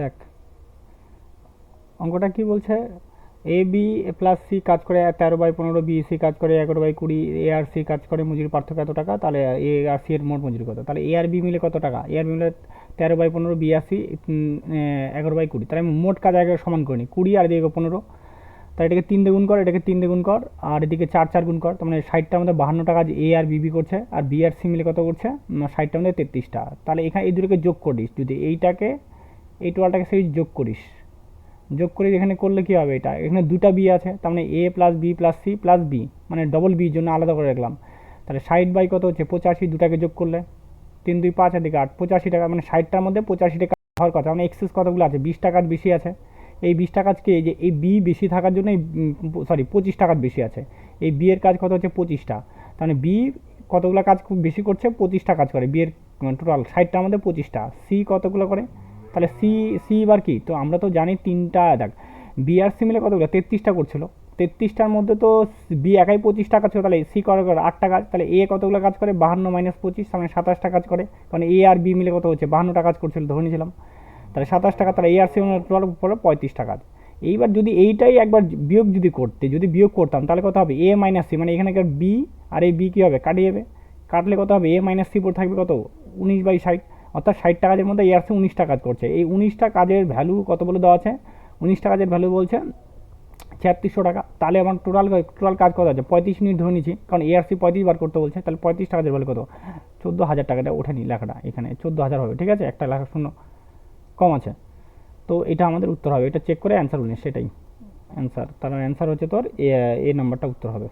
দেখ, অঙ্কটা কি বলছে? এ বি প্লাস সি কাজ করে, তেরো বাই পনেরো বি সি কাজ করে, এগারো বাই কুড়ি এ আর সি কাজ করে মজুরি পার্থক্য এত টাকা? তাহলে এ আর সি এর মোট মজুরি কত? তাহলে এ আর বি মিলে কত টাকা? এ আর বি মিলে তেরো বাই পনেরো বি আর সি এগারো বাই কুড়ি। তাহলে আমি মোট কাজ আগে সমান করে নিই। কুড়ি আর এদিকে পনেরো। তাহলে এটাকে তিন দ্বিগুণ কর, এটাকে তিন দ্বিগুণ কর, আর এদিকে চার চার গুণ কর। তার মানে ষাটটার মধ্যে বাহান্নটা কাজ এ আর বিবি করছে, আর বি আর সি মিলে কত করছে? ষাটটার মধ্যে তেত্রিশটা। তাহলে এখানে এই দুটোকে যোগ করিস যদি এইটাকে এই টোয়ালটাকে সেই যোগ করিস। যোগ করে এখানে করলে কী হবে এটা? এখানে দুটা বি আছে, তার মানে A plus B plus C plus B মানে ডবল বির জন্য আলাদা করে রাখলাম। তাহলে ষাট বাই কত হচ্ছে? পঁচাশি, দুটাকে যোগ করলে। তিন, দুই, পাঁচ এদিকে আট, পঁচাশি টাকা মানে ষাটটার মধ্যে পঁচাশি টাকা হওয়ার কথা। মানে এক্সেস কতগুলো আছে? বিশ টাকার বেশি আছে। এই বিশ টাকাজকে এই যে এই বি বেশি থাকার জন্য সরি পঁচিশ টাকার বেশি আছে। এই বি এর কাজ কত হচ্ছে? পঁচিশটা তাহলে বি কতগুলো কাজ খুব বেশি করছে? পঁচিশটা কাজ করে। বি এর টোটাল ষাটটার মধ্যে পঁচিশটা সি কতগুলো করে? তাহলে সি সি এবার কি? তো আমরা তো জানি তিনটা দেখ বি আর সি মিলে কতগুলো? তেত্রিশটা করছিল। তেত্রিশটার মধ্যে তো বি একাই পঁচিশ টাকা ছিল, তাহলে সি করে করে আটটা কাজ তাহলে এ কতগুলো কাজ করে? বাহান্ন মাইনাস পঁচিশ মানে সাতাশটা কাজ করে। কারণ এ আর বি মিলে কত হচ্ছে? বাহান্নটা কাজ করছিল, ধরে নিয়েছিলাম। তাহলে সাতাশ টাকা তাহলে এ আর সি টোটাল পড়ে পঁয়ত্রিশ টাকা এইবার যদি এইটাই একবার বিয়োগ যদি করতে, যদি বিয়োগ করতাম, তাহলে কত হবে? এ মাইনাস সি মানে এখানকার বি আর এই বি কী হবে? কাটে যাবে কাটলে কত হবে? এ মাইনাস সি পড়ে থাকবে কত? উনিশ বাই ষাট। অর্থাৎ ষাটটা কাজের মধ্যে এআরসি উনিশটা কাজ করছে। এই উনিশটা কাজের ভ্যালু কত বলে দেওয়া আছে? উনিশটা কাজের ভ্যালু বলছে ছিয়াত্রিশশো টাকা। তাহলে আমার টোটাল টোটাল কাজ কত আছে? পঁয়ত্রিশ মিনিট ধরে নিচ্ছি, কারণ এআরসি পঁয়ত্রিশ বার করতে বলছে, তাহলে পঁয়ত্রিশ টাকার ভ্যালু কত? চোদ্দ হাজার টাকাটা ওঠেনি লেখাটা এখানে, চোদ্দ হাজার হবে, ঠিক আছে? একটা লেখা শূন্য কম আছে। তো এটা আমাদের উত্তর হবে, এটা চেক করে অ্যান্সার উনিশ সেটাই। অ্যান্সার তার অ্যান্সার হচ্ছে তোর এ নাম্বারটা উত্তর হবে।